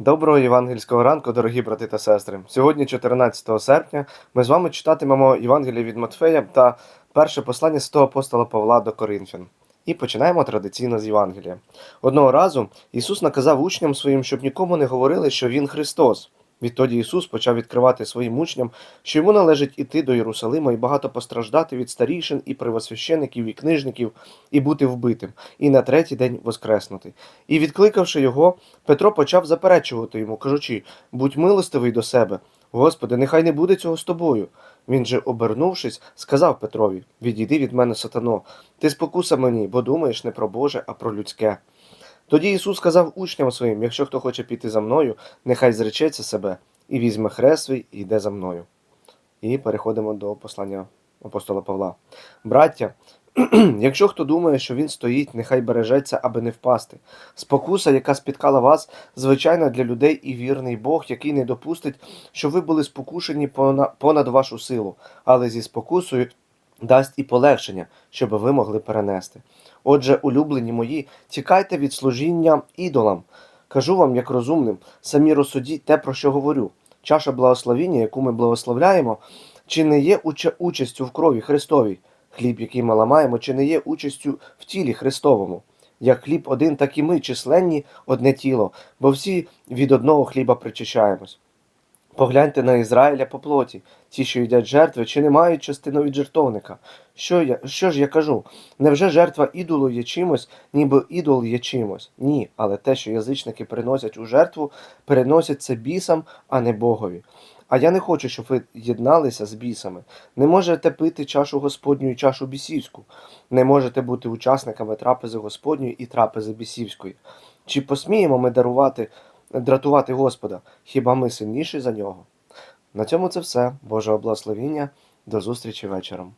Доброго євангельського ранку, дорогі брати та сестри. Сьогодні, 14 серпня, ми з вами читатимемо Євангеліє від Матфея та перше послання святого апостола Павла до Коринфян. І починаємо традиційно з Євангелія. Одного разу Ісус наказав учням своїм, щоб нікому не говорили, що Він Христос. Відтоді Ісус почав відкривати своїм учням, що йому належить іти до Єрусалима і багато постраждати від старішин і первосвящеників і книжників, і бути вбитим, і на третій день воскреснути. І відкликавши його, Петро почав заперечувати йому, кажучи: будь милостивий до себе. Господи, нехай не буде цього з тобою. Він же, обернувшись, сказав Петрові: Відійди від мене, сатано, ти спокуса мені, бо думаєш не про Боже, а про людське. Тоді Ісус сказав учням своїм: якщо хто хоче піти за мною, нехай зречеться себе і візьме хрест свій і йде за мною. І переходимо до послання апостола Павла. Браття, якщо хто думає, що він стоїть, нехай бережеться, аби не впасти. Спокуса, яка спіткала вас, звичайна для людей і вірний Бог, який не допустить, щоб ви були спокушені понад вашу силу, але зі спокусою дасть і полегшення, щоб ви могли перенести. Отже, улюблені мої, тікайте від служіння ідолам. Кажу вам, як розумним, самі розсудіть те, про що говорю. Чаша благословіння, яку ми благословляємо, чи не є участю в крові Христовій? Хліб, який ми ламаємо, чи не є участю в тілі Христовому? Як хліб один, так і ми, численні, одне тіло, бо всі від одного хліба причащаємось. Погляньте на Ізраїля по плоті, ті, що їдять жертви, чи не мають частину від жертовника. Що, я, що ж я кажу? Невже жертва ідолу є чимось, ніби ідол є чимось? Ні, але те, що язичники приносять у жертву, переносять це бісам, а не Богові. А я не хочу, щоб ви єдналися з бісами. Не можете пити чашу Господню і чашу бісівську. Не можете бути учасниками трапези Господньої і трапези бісівської. Чи посміємо ми дарувати, дратувати Господа? Хіба ми сильніші за нього? На цьому це все. Боже благословіння. До зустрічі вечором.